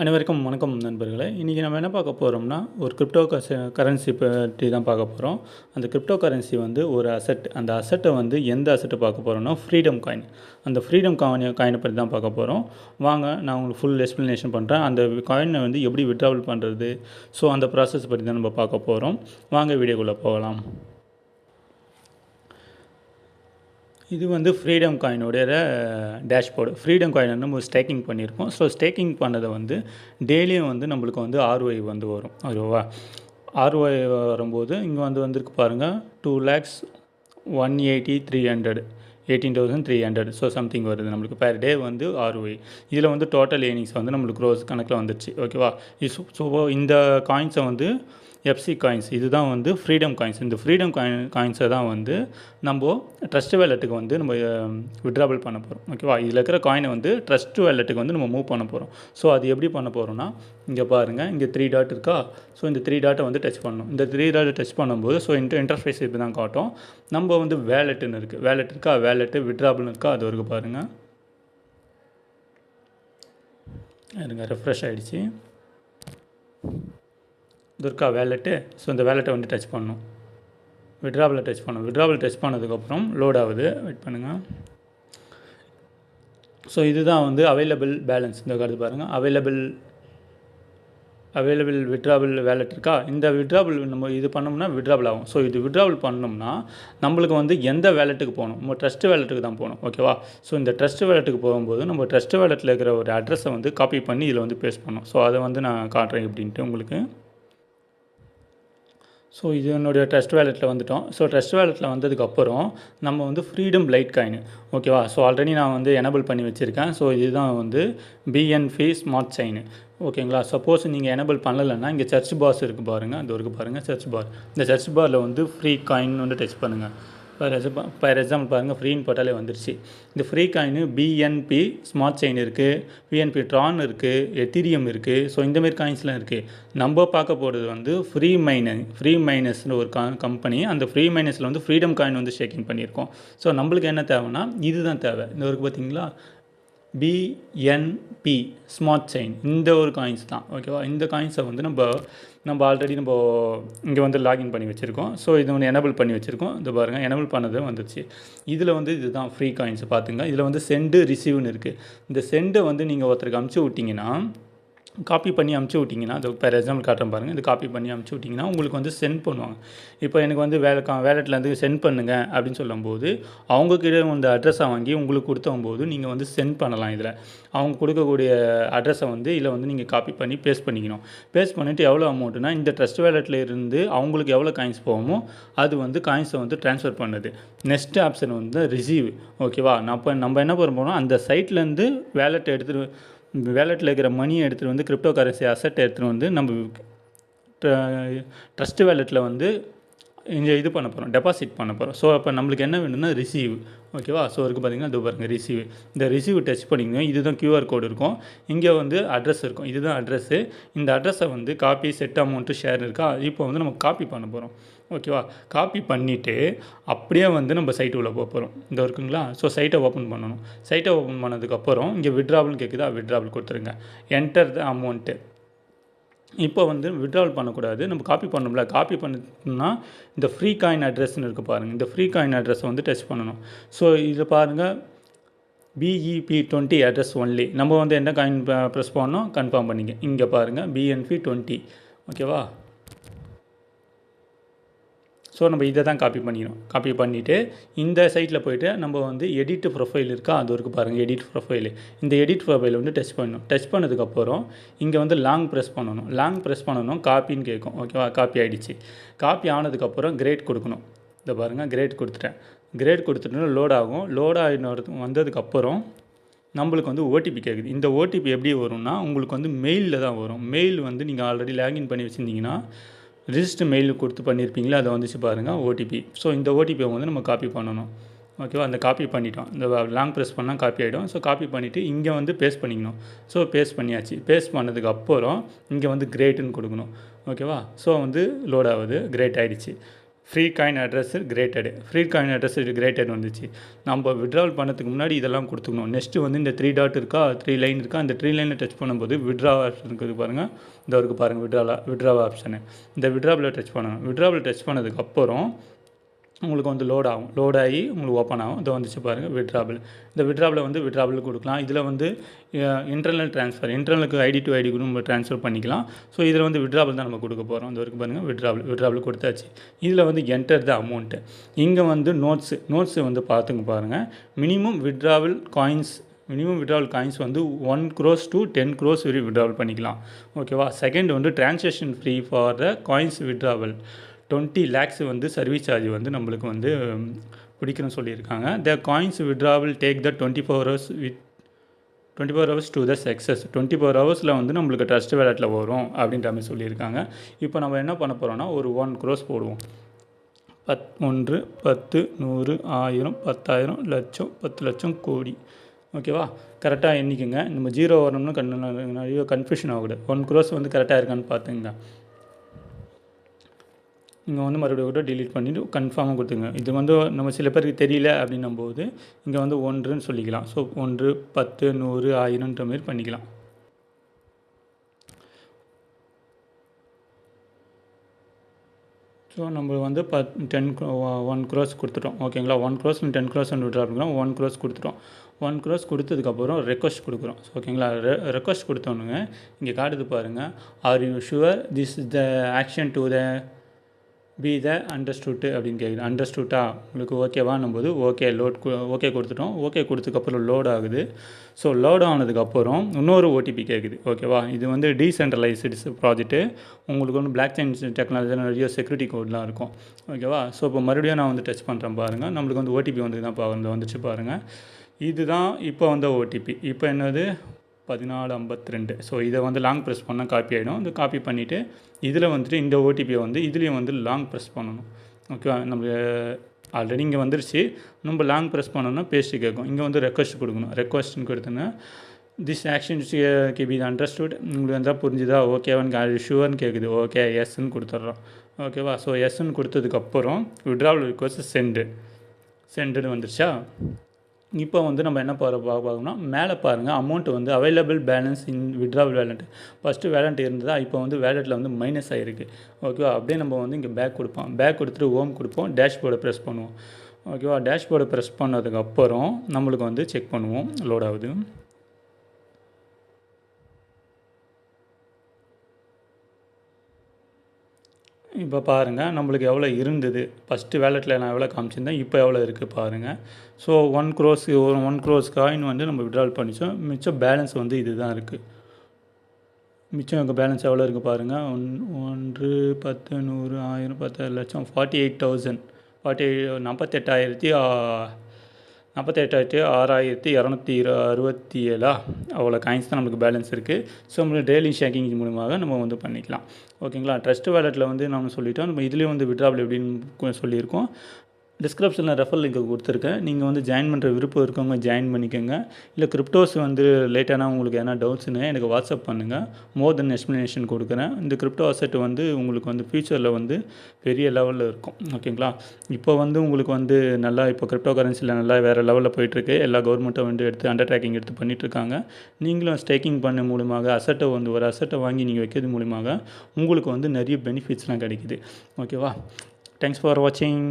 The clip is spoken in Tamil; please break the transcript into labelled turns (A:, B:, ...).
A: அனைவருக்கும் வணக்கம் நண்பர்களே. இன்றைக்கி நம்ம என்ன பார்க்க போகிறோம்னா ஒரு கிரிப்டோ கரன்சி பற்றி தான் பார்க்க போகிறோம் அந்த கிரிப்டோ கரன்சி வந்து ஒரு அசெட் அந்த அசெட்டை வந்து எந்த அசட்டை பார்க்க போகிறோம்னா ஃப்ரீடம் காயின் அந்த ஃப்ரீடம் காயின் காயினை பற்றி தான் பார்க்க போகிறோம் வாங்க நான் உங்களுக்கு ஃபுல் எக்ஸ்ப்ளனேஷன் பண்ணுறேன் அந்த காயினை வந்து எப்படி விட்ராவல் பண்ணுறது ஸோ அந்த ப்ராசஸ் பற்றி தான் நம்ம பார்க்க போகிறோம் வாங்க வீடியோக்குள்ளே போகலாம். இது வந்து ஃப்ரீடம் காயினுடைய டேஷ்போர்டு ஃப்ரீடம் காயின் நம்ம ஸ்டேக்கிங் பண்ணியிருக்கோம் ஸோ ஸ்டேக்கிங் பண்ணதை வந்து டெய்லியும் வந்து நம்மளுக்கு வந்து ஆர்ஒய் வந்து வரும். ஓகேவா ஆர்ஒய் வரும்போது இங்கே வந்து வந்திருக்கு பாருங்கள் two lakhs one eighty three hundred eighteen thousand three hundred so something வருது நம்மளுக்கு பெர் டே வந்து ஆர்ஒய் இதில் வந்து டோட்டல் ஏர்னிங்ஸ் வந்து நம்மளுக்கு ரோஸ் கணக்கில் வந்துடுச்சு ஓகேவா ஸோ இந்த காயின்ஸை வந்து எஃப்சி காயின்ஸ் இதுதான் வந்து ஃப்ரீடம் காயின்ஸ் இந்த ஃப்ரீடம் காயின் காயின்ஸை தான் வந்து நம்ம ட்ரஸ்ட் வேலெட்டுக்கு வந்து நம்ம விட்ராபிள் பண்ண போகிறோம் ஓகேவா இதில் இருக்கிற காயினை வந்து ட்ரஸ்ட் வேலெட்டுக்கு வந்து நம்ம மூவ் பண்ண போகிறோம் ஸோ அது எப்படி பண்ண போகிறோம்னா இங்கே பாருங்கள் இங்கே த்ரீ டாட் இருக்கா? ஸோ இந்த த்ரீ டாட்டை வந்து டச் பண்ணணும். இந்த த்ரீ டாட்டை டச் பண்ணும்போது ஸோ இந்த இன்டர்ஃபேஸ் இப்படி தான் காட்டும். நம்ம வந்து வேலெட்டுன்னு இருக்குது வேலெட் இருக்கா? வேலெட்டு விட்ராபிள்னு இருக்கா? அது வரைக்கும் பாருங்கள் இருங்க ரெஃப்ரெஷ் ஆகிடுச்சு துர்கா வேலெட்டு. ஸோ இந்த வேலெட்டை வந்து டச் பண்ணணும். விட்ராவில் டச் பண்ணும் விட்ராவில் டச் பண்ணதுக்கப்புறம் லோட் ஆகுது. வெயிட் பண்ணுங்கள் ஸோ இதுதான் வந்து அவைலபிள் பேலன்ஸ் இந்த கருத்து பாருங்கள் அவைலபிள் அவைலபிள் விட்ராபிள் வேலெட் இருக்கா? இந்த விட்ராபிள் நம்ம இது பண்ணோம்னா விட்ராபிள் ஆகும். ஸோ இது விட்ராபிள் பண்ணோம்னா நம்மளுக்கு வந்து எந்த வேலெட்டுக்கு போகணும்? நம்ம ட்ரஸ்ட் வேலெட்டுக்கு தான் போகணும். ஓகேவா ஸோ இந்த ட்ரஸ்ட் வேலெட்டுக்கு போகும்போது நம்ம ட்ரஸ்ட் வேலெட்டில் இருக்கிற ஒரு அட்ரஸை வந்து காப்பி பண்ணி இதில் வந்து பேஸ்ட் பண்ணோம் ஸோ அதை வந்து நான் காட்டுறேன் எப்படின்ட்டு உங்களுக்கு. ஸோ இது என்னுடைய ட்ரஸ்ட் வேலெட்டில் வந்துட்டோம். ஸோ ட்ரஸ்ட் வேலெட்டில் வந்ததுக்கப்புறம் நம்ம வந்து ஃப்ரீடம் லைட் காயின் ஓகேவா ஸோ ஆல்ரெடி நான் வந்து எனபிள் பண்ணி வச்சுருக்கேன். ஸோ இதுதான் வந்து பிஎன்ஃபி ஸ்மார்ட் செயின் ஓகேங்களா சப்போஸ் நீங்கள் எனபிள் பண்ணலைன்னா இங்கே சர்ச் பாஸ் இருக்குது பாருங்கள் அது இருக்குது பாருங்கள் சர்ச் பார் இந்த சர்ச் பாரில் வந்து ஃப்ரீ காயின் வந்து டச் பண்ணுங்கள் ஃபார் எக்ஸாம்பிள் ஃபார் எக்ஸாம்பிள் பாருங்கள் ஃப்ரீன்னு போட்டாலே வந்துருச்சு. இந்த free coin BNB smart chain இருக்குது பிஎன்பி ட்ரான் இருக்குது எத்திரியம் இருக்குது ஸோ இந்தமாரி காயின்ஸ்லாம் இருக்குது நம்ம பார்க்க போகிறது வந்து ஃப்ரீ மைனஸ் ஃப்ரீ மைனஸ்னு ஒரு கா கம்பெனி அந்த ஃப்ரீ மைனஸில் வந்து ஃப்ரீடம் காயின் வந்து ஷேக்கிங் பண்ணியிருக்கோம். ஸோ நம்மளுக்கு என்ன தேவைன்னா இதுதான் தேவை. இந்த ஒரு பார்த்தீங்களா பிஎன்பி ஸ்மார்ட் செயின் இந்த ஒரு காயின்ஸ் தான் ஓகேவா இந்த காயின்ஸை வந்து நம்ம நம்ம ஆல்ரெடி நம்ம இங்கே வந்து லாகின் பண்ணி வச்சுருக்கோம். ஸோ இது வந்து எனபிள் பண்ணி வச்சுருக்கோம். இது பாருங்கள் எனபிள் பண்ணது வந்துச்சு. இதில் வந்து இதுதான் ஃப்ரீ காயின்ஸ் பார்த்துங்க இதில் வந்து சென்டு ரிசீவ்னு இருக்குது இந்த செண்டை வந்து நீங்கள் ஒருத்தருக்கு அமுச்சு விட்டிங்கன்னா காப்பி பண்ணி அமுச்சு விட்டிங்கன்னா அது பேர் எக்ஸாம்பிள் காட்டுறேன் பாருங்கள் இது காப்பி பண்ணி அமுச்சு விட்டிங்கன்னா உங்களுக்கு வந்து சென்ட் பண்ணுவாங்க. இப்போ எனக்கு வந்து வேலை வேலெட்லேருந்து சென்ட் பண்ணுங்க அப்படின்னு சொல்லும்போது அவங்கக்கிட்ட அந்த அட்ரஸை வாங்கி உங்களுக்கு கொடுத்தம்போது நீங்கள் வந்து சென்ட் பண்ணலாம் இதில். அவங்க கொடுக்கக்கூடிய அட்ரஸை வந்து இதில் வந்து நீங்கள் காப்பி பண்ணி பேஸ்ட் பண்ணிக்கணும். பேஸ்ட் பண்ணிவிட்டு எவ்வளோ அமௌண்ட்டுனா இந்த ட்ரஸ்ட் வேலெட்டில் இருந்து அவங்களுக்கு எவ்வளோ காயின்ஸ் போகுமோ அது வந்து காயின்ஸை வந்து ட்ரான்ஸ்ஃபர் பண்ணுது. நெக்ஸ்ட் ஆப்ஷன் வந்து ரிசீவ் ஓகேவா நான் இப்போ நம்ம என்ன பண்ண போகிறோம் அந்த சைட்லேருந்து வேலெட்டை எடுத்துகிட்டு வேலெட்டில் இருக்கிற மணியை எடுத்துகிட்டு வந்து கிரிப்டோ கரன்சி அசட்டை எடுத்துகிட்டு வந்து நம்ம ட்ரஸ்ட் வேலெட்டில் வந்து இங்கே இது பண்ண போகிறோம் டெபாசிட் பண்ண போகிறோம் ஸோ அப்போ நம்மளுக்கு என்ன வேணும்னா ரிசீவ் ஓகேவா ஸோ இருக்குது பார்த்தீங்கன்னா இது பாருங்கள் ரிசீவ் இந்த ரிசீவ் டச் பண்ணிங்கன்னா இதுதான் கியூஆர் கோடு இருக்கும். இங்கே வந்து அட்ரஸ் இருக்கும். இதுதான் அட்ரஸ்ஸு இந்த அட்ரஸை வந்து காப்பி செட் அமௌண்ட்டு ஷேர் இருக்கா? இப்போ வந்து நம்ம காப்பி பண்ண போகிறோம் ஓகேவா? காப்பி பண்ணிவிட்டு அப்படியே வந்து நம்ம சைட்டு உள்ளே போக போகிறோம் இந்த இருக்குங்களா? ஸோ சைட்டை ஓப்பன் பண்ணணும். சைட்டை ஓப்பன் பண்ணதுக்கப்புறம் இங்கே விட்ராவல்னு கேட்குதா விட்ராவல் கொடுத்துருங்க. என்டர் த அமௌண்ட்டு இப்போ வந்து விட்ராவல் பண்ணக்கூடாது. நம்ம காப்பி பண்ணோம்ல காப்பி பண்ணோம்னா இந்த ஃப்ரீ காயின் அட்ரஸ்ன்னு இருக்குது பாருங்கள் இந்த ஃப்ரீ காயின் அட்ரஸை வந்து டச் பண்ணணும். ஸோ இதில் பாருங்கள் பிஇபி டுவெண்ட்டி அட்ரஸ் ஒன்லி நம்ம வந்து என்ன காயின் ப்ரெஸ் பண்ணோம்? கன்ஃபார்ம் பண்ணிங்க இங்கே பாருங்கள் பிஎன்பி டுவெண்ட்டி ஓகேவா? ஸோ நம்ம இதை தான் காப்பி பண்ணிக்கணும். காப்பி பண்ணிவிட்டு இந்த சைட்டில் போய்ட்டு நம்ம வந்து எடிட் ப்ரொஃபைல் இருக்கா? அது இருக்குது பாருங்கள் எடிட் ப்ரொஃபைல் இந்த எடிட் ப்ரொஃபைல் வந்து டச் பண்ணணும். டச் பண்ணதுக்கப்புறம் இங்கே வந்து லாங் ப்ரெஸ் பண்ணணும். லாங் ப்ரெஸ் பண்ணணும் காப்பின்னு கேட்கும். ஓகேவா காப்பி ஆகிடுச்சு காப்பி ஆனதுக்கப்புறம் கிரேட் கொடுக்கணும். இந்த பாருங்கள் கிரேட் கொடுத்துட்டேன். கிரேட் கொடுத்துட்டு லோட் ஆகும். லோட் ஆகினது வந்ததுக்கப்புறம் நம்மளுக்கு வந்து ஓடிபி கேட்குது இந்த ஓடிபி எப்படி வரும்னா உங்களுக்கு வந்து மெயிலில் தான் வரும். மெயில் வந்து நீங்கள் ஆல்ரெடி லாகின் பண்ணி வச்சுருந்தீங்கன்னா ரிஜிஸ்டர் மெயில் கொடுத்து பண்ணியிருப்பீங்களா அதை வந்துச்சு பாருங்கள் ஓடிபி ஸோ இந்த ஓடிபியை வந்து நம்ம காப்பி பண்ணணும். ஓகேவா அந்த காப்பி பண்ணிட்டோம். இந்த லாங் ப்ரெஸ் பண்ணால் காப்பி ஆகிடும் ஸோ காப்பி பண்ணிவிட்டு இங்கே வந்து பேஸ்ட் பண்ணிக்கணும். ஸோ பேஸ்ட் பண்ணியாச்சு. பேஸ்ட் பண்ணதுக்கு அப்புறம் இங்கே வந்து கிரேட்டுன்னு கொடுக்கணும். ஓகேவா ஸோ வந்து லோட் ஆகுது. கிரேட் ஆகிடுச்சு free coin address created free coin address created வந்துச்சு. நம்ம விட்ராவல் பண்ணதுக்கு முன்னாடி இதெல்லாம் கொடுத்துக்கணும். நெக்ஸ்ட்டு வந்து இந்த த்ரீ டாட் இருக்கா த்ரீ லைன் இருக்கா அந்த த்ரீ லைனில் டச் பண்ணும்போது விட்ரா ஆப்ஷன் இருக்குது பாருங்கள் இந்த இருக்குது பாருங்கள் விட்ராவில் விட்ராவா ஆப்ஷனு இந்த விட்ராவில் டச் பண்ணணும். விட்ராவில் டச் பண்ணதுக்கப்புறம் உங்களுக்கு வந்து லோட் ஆகும். லோட் ஆகி உங்களுக்கு ஓப்பன் ஆகும். இதை வந்துச்சு பாருங்கள் விட்ராபிள் இந்த விட்ராபில் வந்து விட்ராபிள் கொடுக்கலாம். இதில் வந்து இன்டர்னல் ட்ரான்ஸ்ஃபர் இன்டர்னலுக்கு ஐடி டு ஐடி கூட நம்ம ட்ரான்ஸ்ஃபர் பண்ணிக்கலாம். ஸோ இதில் வந்து விட்ராபிள் தான் நம்ம கொடுக்க போகிறோம் இந்த வரைக்கும் பாருங்கள் விட்ராபிள் விட்ராபிள் கொடுத்தாச்சு. இதில் வந்து என்டர் த அமௌண்ட்டு இங்கே வந்து நோட்ஸு நோட்ஸு வந்து பார்த்துங்க பாருங்கள் minimum withdrawable coins minimum withdrawal coins வந்து one crores to ten crores வரை விட்ராவல் பண்ணிக்கலாம். ஓகேவா செகண்ட் வந்து transaction free for the coins withdrawal twenty lakhs வந்து சர்வீஸ் சார்ஜ் வந்து நம்மளுக்கு வந்து பிடிக்கணும்னு சொல்லியிருக்காங்க. The coins withdrawal take the twenty four hours with twenty four hours to the success twenty four ஹவர்ஸில் வந்து நம்மளுக்கு ட்ரஸ்ட் வேலட்டில் வரும் அப்படின்ற மாதிரி சொல்லியிருக்காங்க. இப்போ நம்ம என்ன பண்ண போகிறோம்னா ஒரு ஒன் க்ரோஸ் போடுவோம். பத் ஒன்று பத்து நூறு ஆயிரம் பத்தாயிரம் லட்சம் பத்து லட்சம் கோடி. ஓகேவா கரெக்டாக எண்ணிக்கோங்க. நம்ம ஜீரோ வரணும்னு கண் நிறைய கன்ஃபியூஷன் ஆகக்கூடாது. ஒன் க்ரோஸ் வந்து கரெக்டாக இருக்கான்னு பார்த்துங்க இங்கே வந்து மறுபடியும் கூட டிலீட் பண்ணிவிட்டு கன்ஃபார்மாக கொடுத்துங்க இது வந்து நம்ம சில பேருக்கு தெரியல அப்படின்னும் போது இங்கே வந்து ஒன்றுன்னு சொல்லிக்கலாம். ஸோ ஒன்று பத்து நூறு ஆயிரம்ன்ற மாரி பண்ணிக்கலாம். ஸோ நம்ம வந்து பத் டென் ஒன் க்ரோஸ் கொடுத்துட்டோம். ஓகேங்களா one crores ten crores withdraw அப்படின்னா ஒன் க்ரோஸ் கொடுத்துட்டோம். ஒன் க்ரோஸ் கொடுத்ததுக்கப்புறம் ரெக்வஸ்ட் கொடுக்குறோம். ஓகேங்களா ரெ ரெக்வஸ்ட் கொடுத்தோன்னுங்க இங்கே காட்டுது பாருங்கள் are you sure this is the action to the be the understood அப்படின்னு கேட்குது அண்டர்ஸ்டூட்டா உங்களுக்கு ஓகேவான்னும் போது ஓகே லோட் ஓகே கொடுத்துட்டோம். ஓகே கொடுத்ததுக்கப்புறம் லோட் ஆகுது. ஸோ லோட் ஆனதுக்கப்புறம் இன்னொரு ஓடிபி கேட்குது ஓகேவா இது வந்து டீசென்ட்ரலைஸ்டு ப்ராஜெக்ட்டு உங்களுக்கு வந்து பிளாக் செயின் டெக்னாலஜி நிறைய செக்யூரிட்டி கோட்லாம் இருக்கும். ஓகேவா ஸோ இப்போ மறுபடியும் நான் வந்து டச் பண்ணுறேன் பாருங்கள் நம்மளுக்கு வந்து ஓடிபி வந்து தான் வந்துச்சு பாருங்கள் இதுதான் இப்போ வந்த ஓடிபி இப்போ என்னது? பதினாலு ஐம்பத்தி ரெண்டு. ஸோ இதை வந்து லாங் ப்ரெஸ் பண்ணால் காப்பி ஆகிடும் இந்த காப்பி பண்ணிவிட்டு இதில் வந்துட்டு இந்த ஓடிபியை வந்து இதுலேயும் வந்து லாங் ப்ரெஸ் பண்ணணும். ஓகேவா நம்ம ஆல்ரெடி இங்கே வந்துருச்சு. நம்ம லாங் ப்ரெஸ் பண்ணோம்னா பேஸ்ட்டு கேட்கும். இங்கே வந்து ரெக்வஸ்ட் கொடுக்கணும். ரெக்வஸ்ட்னு கொடுத்தோன்னா திஸ் ஆக்ஷன்ஸ் கேபி இது அண்டர்ஸ்டுட் உங்களுக்கு வந்தால் புரிஞ்சுதா? ஓகேவான்னு ஷுவர்னு கேட்குது ஓகே எஸ்ன்னு கொடுத்துட்றோம். ஓகேவா ஸோ எஸ்ன்னு கொடுத்ததுக்கப்புறம் விட்ராவல் ரிக்வஸ்ட் சென்டு சென்டுன்னு வந்துருச்சா? இப்போ வந்து நம்ம என்ன பாரு பார்க்கணும்னா மேலே பாருங்கள் அமௌண்ட் வந்து available balance in withdrawal wallet first wallet இருந்ததா இப்போ வந்து வேலெட்டில் வந்து மைனஸ் ஆகிருக்கு ஓகேவா அப்படியே நம்ம வந்து இங்கே பேக் கொடுப்போம். பேக் கொடுத்துட்டு ஹோம் கொடுப்போம். டேஷ்போர்டை ப்ரெஸ் பண்ணுவோம். ஓகேவா டேஷ்போர்டை ப்ரெஸ் பண்ணதுக்கப்புறம் நம்மளுக்கு வந்து செக் பண்ணுவோம். லோட் ஆகுது. இப்போ பாருங்கள் நம்மளுக்கு எவ்வளோ இருந்தது? ஃபஸ்ட்டு வேலெட்டில் நான் எவ்வளோ காமிச்சிருந்தேன் இப்போ எவ்வளோ இருக்குது பாருங்கள் ஸோ ஒன் க்ரோஸ் ஒரு ஒன் க்ரோஸ் காயின் வந்து நம்ம விட்ரால் பண்ணிச்சோம். மிச்சம் பேலன்ஸ் வந்து இது தான் இருக்குது மிச்சம் எங்கள் பேலன்ஸ் எவ்வளோ இருக்குது பாருங்கள் ஒன் ஒன்று பத்து நூறு ஆயிரம் பத்து லட்சம் ஃபார்ட்டி எயிட் தௌசண்ட் ஃபார்ட்டி நாற்பத்தெட்டாயிரத்தி நாற்பத்தெட்டாயிரத்தி ஆறாயிரத்தி இரநூத்தி இரு அறுபத்தி ஏழா அவ்வளோ காயின்ஸ் தான் நம்மளுக்கு பேலன்ஸ் இருக்குது ஸோ நம்மளுக்கு டெய்லி ஷேக்கிங் மூலமாக நம்ம வந்து பண்ணிக்கலாம். ஓகேங்களா ட்ரஸ்ட் வேலெட்டில் வந்து நம்ம சொல்லிட்டோம். நம்ம இதுலேயும் வந்து விட்ராபிள் எப்படின்னு சொல்லியிருக்கோம். டிஸ்கிரிப்ஷனில் ரெஃபர் லிங்க் கொடுத்துருக்கேன். நீங்கள் வந்து ஜாயின் பண்ணுற விருப்பம் இருக்கவங்க ஜாயின் பண்ணிக்கோங்க. இல்லை கிரிப்டோஸ் வந்து லேட்டானா உங்களுக்கு எதனா டவுட்ஸ்னு எனக்கு வாட்ஸ்அப் பண்ணுங்கள் மோர் தென் எக்ஸ்ப்ளனேஷன் கொடுக்குறேன். இந்த கிரிப்டோ அசெட் வந்து உங்களுக்கு வந்து ஃப்யூச்சரில் வந்து பெரிய லெவலில் இருக்கும். ஓகேங்களா இப்போ வந்து உங்களுக்கு வந்து நல்லா இப்போ கிரிப்டோ கரன்சியில் நல்லா வேறு லெவலில் போயிட்டுருக்கு. எல்லா கவர்மெண்ட்டும் வந்து எடுத்து அண்டர் ட்ராக்கிங் எடுத்து பண்ணிகிட்ருக்காங்க நீங்களும் ஸ்டேக்கிங் பண்ண மூலியமாக அசட்டை வந்து ஒரு அசட்டை வாங்கி நீங்கள் வைக்கிறது மூலியமாக உங்களுக்கு வந்து நிறைய பெனிஃபிட்ஸ்லாம் கிடைக்குது. ஓகேவா தேங்க்ஸ் ஃபார் வாட்சிங்